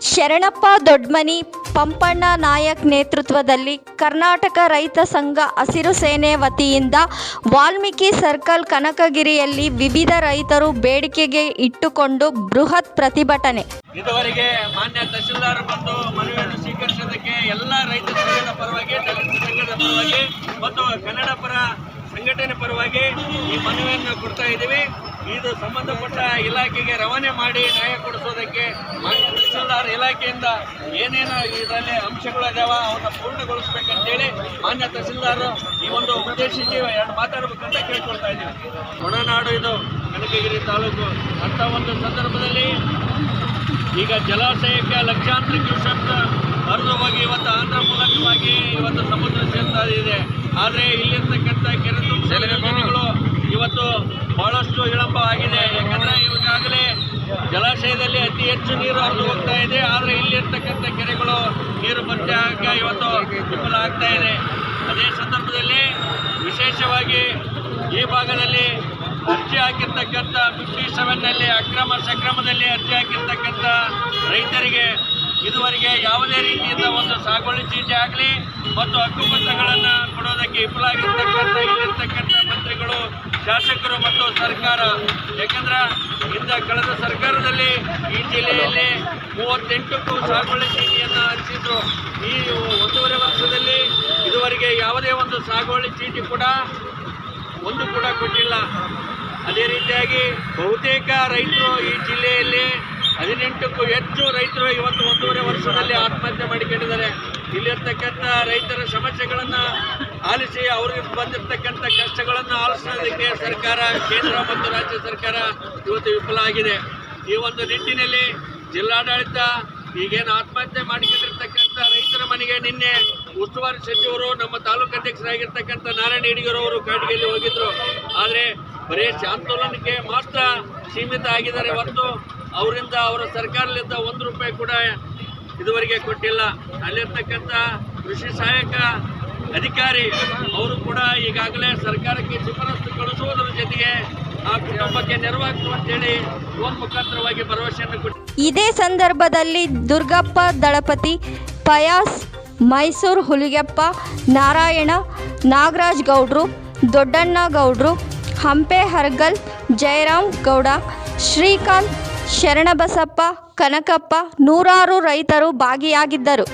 ಶರಣಪ್ಪ ದೊಡ್ಮನಿ ಪಂಪಣ್ಣ ನಾಯಕ್ ನೇತೃತ್ವದಲ್ಲಿ ಕರ್ನಾಟಕ ರೈತ ಸಂಘ ಹಸಿರು ಸೇನೆ ವತಿಯಿಂದ ವಾಲ್ಮೀಕಿ ಸರ್ಕಲ್ ಕನಕಗಿರಿಯಲ್ಲಿ ವಿವಿಧ ರೈತರು ಬೇಡಿಕೆಗೆ ಇಟ್ಟುಕೊಂಡು ಬೃಹತ್ ಪ್ರತಿಭಟನೆ. ಇದುವರೆಗೆ ಮಾನ್ಯ ತಹಸೀಲ್ದಾರ್ ಬಂದು ಮನವಿಯನ್ನು ಸ್ವೀಕರಿಸೋದಕ್ಕೆ ಎಲ್ಲ ರೈತ ಸಂಘದ ಪರವಾಗಿ, ದಲಿತ ಸಂಘದ ಪರವಾಗಿ ಮತ್ತು ಕನ್ನಡ ಪರ ಸಂಘಟನೆ ಪರವಾಗಿ ಈ ಮನವಿಯನ್ನು ಕೊಡ್ತಾ ಇದ್ದೀವಿ. ಇದು ಸಂಬಂಧಪಟ್ಟ ಇಲಾಖೆಗೆ ರವಾನೆ ಮಾಡಿ ನ್ಯಾಯ ಕೊಡಿಸೋದಕ್ಕೆ ಮಾನ್ಯ ತಹಶೀಲ್ದಾರ್ ಇಲಾಖೆಯಿಂದ ಏನೇನು ಇದರಲ್ಲಿ ಅಂಶಗಳು ಅದಾವ ಅವನ್ನ ಪೂರ್ಣಗೊಳಿಸ್ಬೇಕಂತೇಳಿ ಮಾನ್ಯ ತಹಶೀಲ್ದಾರ್ ಈ ಒಂದು ಉದ್ದೇಶಿಸಿ ಎರಡು ಮಾತಾಡಬೇಕಂತ ಕೇಳ್ಕೊಳ್ತಾ ಇದ್ದೀವಿ. ಒಣನಾಡು ಇದು ಕನಕಗಿರಿ ತಾಲೂಕು. ಅಂತ ಒಂದು ಸಂದರ್ಭದಲ್ಲಿ ಈಗ ಜಲಾಶಯಕ್ಕೆ ಲಕ್ಷಾಂತರ ಕ್ಯೂಸೆಕ್ ಹರಿದು ಹೋಗಿ ಇವತ್ತು ಆಂಧ್ರ ಮೂಲಕವಾಗಿ ಇವತ್ತು ಸಮುದ್ರ ಸೇರ್ತಾ ಇದೆ. ಆದರೆ ಇಲ್ಲಿರ್ತಕ್ಕಂಥ ಕೆರೆ ತುಂಬಿಸುವ ಯೋಜನೆಗಳು ಇವತ್ತು ಬಹಳಷ್ಟು ವಿಳಂಬ ಆಗಿದೆ ಯಾಕಂದ್ರೆ ಈಗಾಗಲೇ ಜಲಾಶಯದಲ್ಲಿ ಅತಿ ಹೆಚ್ಚು ನೀರು ಹರಿದು ಹೋಗ್ತಾ ಇದೆ. ಆದರೆ ಇಲ್ಲಿರ್ತಕ್ಕಂಥ ಕೆರೆಗಳು ನೀರು ಆಗ ಇವತ್ತು ವಿಫಲ ಆಗ್ತಾ ಇದೆ. ಅದೇ ಸಂದರ್ಭದಲ್ಲಿ ವಿಶೇಷವಾಗಿ ಈ ಭಾಗದಲ್ಲಿ ಅರ್ಜಿ ಹಾಕಿರ್ತಕ್ಕಂಥ ಫಿಫ್ಟಿ ಸೆವೆನ್ನಲ್ಲಿ ಅಕ್ರಮ ಸಕ್ರಮದಲ್ಲಿ ಅರ್ಜಿ ಹಾಕಿರ್ತಕ್ಕಂಥ ರೈತರಿಗೆ ಇದುವರೆಗೆ ಯಾವುದೇ ರೀತಿಯಿಂದ ಒಂದು ಸಾಗುವಳಿ ಚೀಟಿ ಆಗಲಿ, ಮತ್ತು ಹಕ್ಕುಪತ್ರಗಳನ್ನು ಕೊಡೋದಕ್ಕೆ ವಿಫಲ ಆಗಿರ್ತಕ್ಕಂಥ ಇಲ್ಲಿರ್ತಕ್ಕಂಥ ಮಂತ್ರಿಗಳು ಶಾಸಕರು ಮತ್ತು ಸರ್ಕಾರ. ಯಾಕಂದ್ರೆ ಇಂದ ಕಳೆದ ಸರ್ಕಾರದಲ್ಲಿ ಈ ಜಿಲ್ಲೆಯಲ್ಲಿ ಮೂವತ್ತೆಂಟಕ್ಕೂ ಸಾಗುವಳಿ ಚೀಟಿಯನ್ನು ಹಂಚಿದ್ರು. ಈ ಒಂದೂವರೆ ವರ್ಷದಲ್ಲಿ ಇದುವರೆಗೆ ಯಾವುದೇ ಒಂದು ಸಾಗುವಳಿ ಚೀಟಿ ಕೂಡ ಒಂದು ಕೂಡ ಕೊಟ್ಟಿಲ್ಲ. ಅದೇ ರೀತಿಯಾಗಿ ಬಹುತೇಕ ರೈತರು ಈ ಜಿಲ್ಲೆಯಲ್ಲಿ ಹದಿನೆಂಟಕ್ಕೂ ಹೆಚ್ಚು ರೈತರು ಇವತ್ತು ಒಂದೂವರೆ ವರ್ಷದಲ್ಲಿ ಆತ್ಮಹತ್ಯೆ ಮಾಡಿಕೊಂಡಿದ್ದಾರೆ. ಇಲ್ಲಿರ್ತಕ್ಕಂಥ ರೈತರ ಸಮಸ್ಯೆಗಳನ್ನು ಆಲಿಸಿ ಅವ್ರಿಗೆ ಬಂದಿರತಕ್ಕಂಥ ಕಷ್ಟಗಳನ್ನು ಆಲಿಸೋದಕ್ಕೆ ಸರ್ಕಾರ, ಕೇಂದ್ರ ಮತ್ತು ರಾಜ್ಯ ಸರ್ಕಾರ ಇವತ್ತು ವಿಫಲ ಆಗಿದೆ. ಈ ಒಂದು ನಿಟ್ಟಿನಲ್ಲಿ ಜಿಲ್ಲಾಡಳಿತ ಈಗೇನು ಆತ್ಮಹತ್ಯೆ ಮಾಡಿಕೊಂಡಿರ್ತಕ್ಕಂಥ ರೈತರ ಮನೆಗೆ ನಿನ್ನೆ ಉಸ್ತುವಾರಿ ಸಚಿವರು, ನಮ್ಮ ತಾಲೂಕು ಅಧ್ಯಕ್ಷರಾಗಿರ್ತಕ್ಕಂಥ ನಾರಾಯಣ ಹಿಡಿಗರವರು ಕಾಡಿಗೆಯಲ್ಲಿ ಹೋಗಿದ್ರು. ಆದರೆ ಬರೀ ಶಾಂತೋಲನಕ್ಕೆ ಮಾತ್ರ ಸೀಮಿತ ಆಗಿದ್ದಾರೆ ಹೊರತು ಅವರಿಂದ ಅವರ ಸರ್ಕಾರದಿಂದ ಒಂದು ರೂಪಾಯಿ ಕೂಡ ಇದುವರೆಗೆ ಕೊಟ್ಟಿಲ್ಲ. ಅಲ್ಲಿರ್ತಕ್ಕಂಥ ಕೃಷಿ ಸಹಾಯಕ ಅಧಿಕಾರಿ, ಅವರು ಕೂಡ ಈಗಾಗಲೇ ಸರ್ಕಾರಕ್ಕೆ ಶಿಫಾರಸು ಕಳಿಸುವುದರ ಜೊತೆಗೆ ಆ ಕುಟುಂಬಕ್ಕೆ ನೆರವಾಗ್ತು ಅಂತೇಳಿ ಫೋನ್ ಮುಖಾಂತರವಾಗಿ ಭರವಸೆಯನ್ನು ಕೊಟ್ಟು ಇದೇ ಸಂದರ್ಭದಲ್ಲಿ ದುರ್ಗಪ್ಪ ದಳಪತಿ ಪಯಾಸ್ ಮೈಸೂರು ಹುಲಿಗೆಪ್ಪ ನಾರಾಯಣ ನಾಗರಾಜ್ ಗೌಡ್ರು, ದೊಡ್ಡಣ್ಣ ಗೌಡ್ರು, ಹಂಪೆ ಹರ್ಗಲ್ ಜಯರಾಮ್ ಗೌಡ, ಶ್ರೀಕಾಂತ್ ಶರಣಬಸಪ್ಪ, ಕನಕಪ್ಪ ನೂರಾರು ರೈತರು ಭಾಗಿಯಾಗಿದ್ದರು.